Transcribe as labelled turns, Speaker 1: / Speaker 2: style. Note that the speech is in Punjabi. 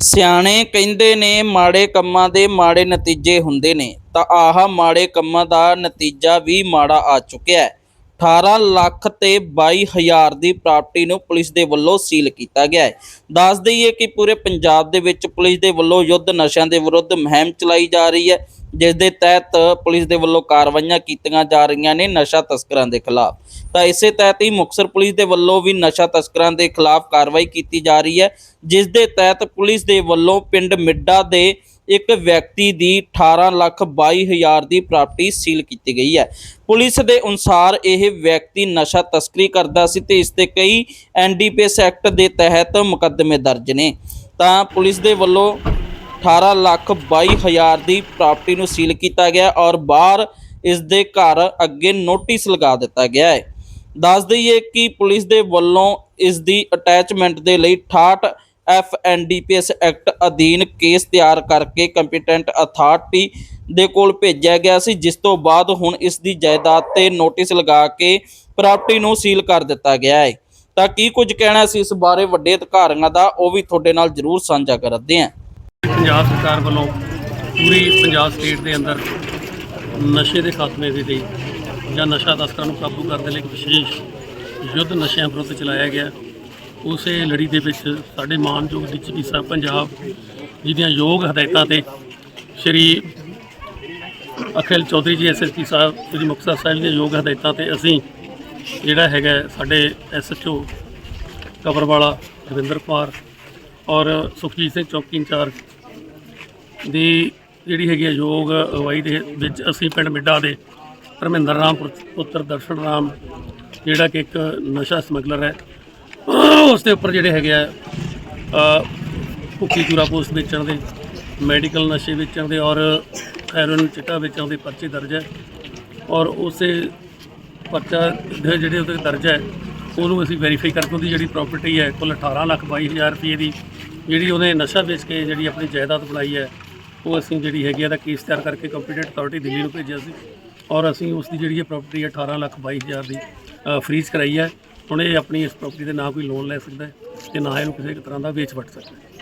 Speaker 1: ਸਿਆਣੇ ਕਹਿੰਦੇ ਨੇ ਮਾੜੇ ਕੰਮਾਂ ਦੇ ਮਾੜੇ ਨਤੀਜੇ ਹੁੰਦੇ ਨੇ, ਤਾਂ ਆਹ ਮਾੜੇ ਕੰਮਾਂ ਦਾ ਨਤੀਜਾ ਵੀ ਮਾੜਾ ਆ ਚੁੱਕਿਆ ਹੈ। 18 ਲੱਖ ਤੇ 22 ਹਜ਼ਾਰ ਦੀ ਪ੍ਰਾਪਰਟੀ ਨੂੰ ਪੁਲਿਸ ਦੇ ਵੱਲੋਂ ਸੀਲ ਕੀਤਾ ਗਿਆ ਹੈ। ਦੱਸ ਦਈਏ ਕਿ ਪੂਰੇ ਪੰਜਾਬ ਦੇ ਵਿੱਚ ਪੁਲਿਸ ਦੇ ਵੱਲੋਂ ਯੁੱਧ ਨਸ਼ਿਆਂ ਦੇ ਵਿਰੁੱਧ ਮੁਹਿੰਮ ਚਲਾਈ ਜਾ ਰਹੀ ਹੈ। ਜਿਸ ਦੇ ਤਹਿਤ ਪੁਲਿਸ ਦੇ ਵੱਲੋਂ ਕਾਰਵਾਈਆਂ ਕੀਤੀਆਂ ਜਾ ਰਹੀਆਂ ਨੇ ਨਸ਼ਾ ਤਸਕਰਾਂ ਦੇ ਖਿਲਾਫ। ਤਾਂ ਇਸੇ ਤਹਿਤ ਹੀ ਮੁਕਤਸਰ ਪੁਲਿਸ ਦੇ ਵੱਲੋਂ ਵੀ ਨਸ਼ਾ ਤਸਕਰਾਂ ਦੇ ਖਿਲਾਫ ਕਾਰਵਾਈ ਕੀਤੀ ਜਾ ਰਹੀ ਹੈ, ਜਿਸ ਦੇ ਤਹਿਤ ਪੁਲਿਸ ਦੇ ਵੱਲੋਂ ਪਿੰਡ ਮਿੱਡਾ ਦੇ ਇੱਕ ਵਿਅਕਤੀ ਦੀ 18 ਲੱਖ 22 ਹਜ਼ਾਰ ਦੀ ਪ੍ਰਾਪਰਟੀ ਸੀਲ ਕੀਤੀ ਗਈ ਹੈ। ਪੁਲਿਸ ਦੇ ਅਨੁਸਾਰ ਇਹ ਵਿਅਕਤੀ ਨਸ਼ਾ ਤਸਕਰੀ ਕਰਦਾ ਸੀ ਤੇ ਇਸ ਤੇ ਕਈ ਐਨਡੀਪੀਐਸ ਐਕਟ ਦੇ ਤਹਿਤ ਮੁਕੱਦਮੇ ਦਰਜ ਨੇ। ਤਾਂ ਪੁਲਿਸ ਦੇ ਵੱਲੋਂ 18 ਲੱਖ 22 ਹਜ਼ਾਰ ਦੀ ਪ੍ਰਾਪਰਟੀ ਨੂੰ ਸੀਲ ਕੀਤਾ ਗਿਆ ਔਰ ਬਾਹਰ ਇਸ ਦੇ ਘਰ ਅੱਗੇ ਨੋਟਿਸ ਲਗਾ ਦਿੱਤਾ ਗਿਆ ਹੈ। ਦੱਸ ਦਈਏ ਕਿ ਪੁਲਿਸ ਦੇ ਵੱਲੋਂ ਇਸ ਦੀ ਅਟੈਚਮੈਂਟ ਦੇ ਲਈ 68 ਐਫ ਐਨਡੀਪੀਐਸ ਐਕਟ ਅਧੀਨ ਕੇਸ ਤਿਆਰ ਕਰਕੇ ਕੰਪੀਟੈਂਟ ਅਥਾਰਟੀ ਦੇ ਕੋਲ ਭੇਜਿਆ ਗਿਆ ਸੀ, ਜਿਸ ਤੋਂ ਬਾਅਦ ਹੁਣ ਇਸ ਦੀ ਜਾਇਦਾਦ ਤੇ ਨੋਟਿਸ ਲਗਾ ਕੇ ਪ੍ਰਾਪਰਟੀ ਨੂੰ ਸੀਲ ਕਰ ਦਿੱਤਾ ਗਿਆ ਹੈ। ਤਾਂ ਕੀ ਕੁਝ ਕਹਿਣਾ ਸੀ ਇਸ ਬਾਰੇ? ਵੱਡੇ ਅਧਿਕਾਰੀਆਂ ਦਾ ਉਹ ਵੀ ਤੁਹਾਡੇ ਨਾਲ ਜ਼ਰੂਰ ਸਾਂਝਾ ਕਰਦੇ ਹਾਂ।
Speaker 2: ਪੰਜਾਬ ਸਰਕਾਰ ਵੱਲੋਂ ਪੂਰੀ ਪੰਜਾਬ ਸਟੇਟ ਦੇ ਅੰਦਰ ਨਸ਼ੇ ਦੇ ਖਾਤਮੇ ਦੇ ਲਈ ਜਾਂ ਨਸ਼ਾ ਤਸਕਰਾਂ ਨੂੰ ਕਾਬੂ ਕਰਨ ਦੇ ਲਈ ਇੱਕ ਵਿਸ਼ੇਸ਼ ਯੁੱਧ ਨਸ਼ਿਆਂ ਵਿਰੁੱਧ ਚਲਾਇਆ ਗਿਆ। ਉਸੇ ਲੜੀ ਦੇ ਵਿੱਚ ਸਾਡੇ ਮਾਨਯੋਗ ਡੀਜੀਪੀ ਸਾਹਿਬ ਪੰਜਾਬ ਜਿਹਦੀਆਂ ਯੋਗ ਹਦਾਇਤਾਂ ਤੇ ਸ਼੍ਰੀ ਅਖਿਲ ਚੌਧਰੀ ਜੀ ਐਸਐਸਪੀ ਸਾਹਿਬ, ਸ਼੍ਰੀ ਮੁਕਤਸਰ ਸਾਹਿਬ ਦੀਆਂ ਯੋਗ ਹਦਾਇਤਾਂ ਤੇ ਅਸੀਂ ਜਿਹੜਾ ਹੈਗਾ ਸਾਡੇ ਐਸਐਚਓ ਕਬਰਵਾਲਾ ਰਵਿੰਦਰ ਕੁਮਾਰ ਔਰ ਸੁਖਜੀਤ ਸਿੰਘ ਚੌਕੀ ਇੰਚਾਰਜ ਦੀ ਜਿਹੜੀ ਹੈਗੀ ਹੈ ਯੋਗ ਅਗਵਾਈ ਦੇ ਵਿੱਚ ਅਸੀਂ ਪਿੰਡ ਮਿੱਡਾ ਦੇ ਧਰਮਿੰਦਰ ਰਾਮ ਪੁੱਤਰ ਦਰਸ਼ਨ ਰਾਮ, ਜਿਹੜਾ ਕਿ ਇੱਕ ਨਸ਼ਾ ਸਮਗਲਰ ਹੈ, ਉਸ ਦੇ ਉੱਪਰ ਜਿਹੜੇ ਹੈਗੇ ਆ ਭੁੱਖੀ ਚੂਰਾ ਪੋਸਟ ਵੇਚਣ ਦੇ, ਮੈਡੀਕਲ ਨਸ਼ੇ ਵੇਚਣ ਦੇ ਔਰ ਹੈਰੋਇਨ ਚਿੱਟਾ ਵੇਚਣ ਦੇ ਪਰਚੇ ਦਰਜ ਹੈ। ਔਰ ਉਸੇ ਪਰਚਾ ਦੇ ਜਿਹੜੇ ਉਹਦੇ ਦਰਜ ਹੈ ਉਹਨੂੰ ਅਸੀਂ ਵੈਰੀਫਾਈ ਕਰਕੇ ਉਹਦੀ ਜਿਹੜੀ ਪ੍ਰਾਪਰਟੀ ਹੈ, ਕੁੱਲ 18 ਲੱਖ 22 ਹਜ਼ਾਰ ਰੁਪਏ ਦੀ, ਜਿਹੜੀ ਉਹਨੇ ਨਸ਼ਾ ਵੇਚ ਕੇ ਜਿਹੜੀ ਆਪਣੀ ਜਾਇਦਾਦ ਬਣਾਈ ਹੈ, ਉਹ ਅਸੀਂ ਜਿਹੜੀ ਹੈਗੀ ਆ ਦਾ ਕੇਸ ਤਿਆਰ ਕਰਕੇ ਕੰਪੀਟੈਂਟ ਅਥਾਰਟੀ ਦਿੱਲੀ ਨੂੰ ਭੇਜਿਆ ਸੀ ਔਰ ਅਸੀਂ ਉਸ ਦੀ ਜਿਹੜੀ ਹੈ ਪ੍ਰਾਪਰਟੀ ਹੈ 18 ਲੱਖ 22 ਹਜ਼ਾਰ ਦੀ ਫਰੀਜ਼ ਕਰਾਈ ਹੈ। ਹੁਣ ਇਹ ਆਪਣੀ ਇਸ ਪ੍ਰਾਪਰਟੀ ਦੇ ਨਾ ਕੋਈ ਲੋਨ ਲੈ ਸਕਦਾ ਹੈ ਤੇ ਨਾ ਇਹਨੂੰ ਕਿਸੇ ਤਰ੍ਹਾਂ ਦਾ ਵੇਚ ਵਟ ਸਕਦਾ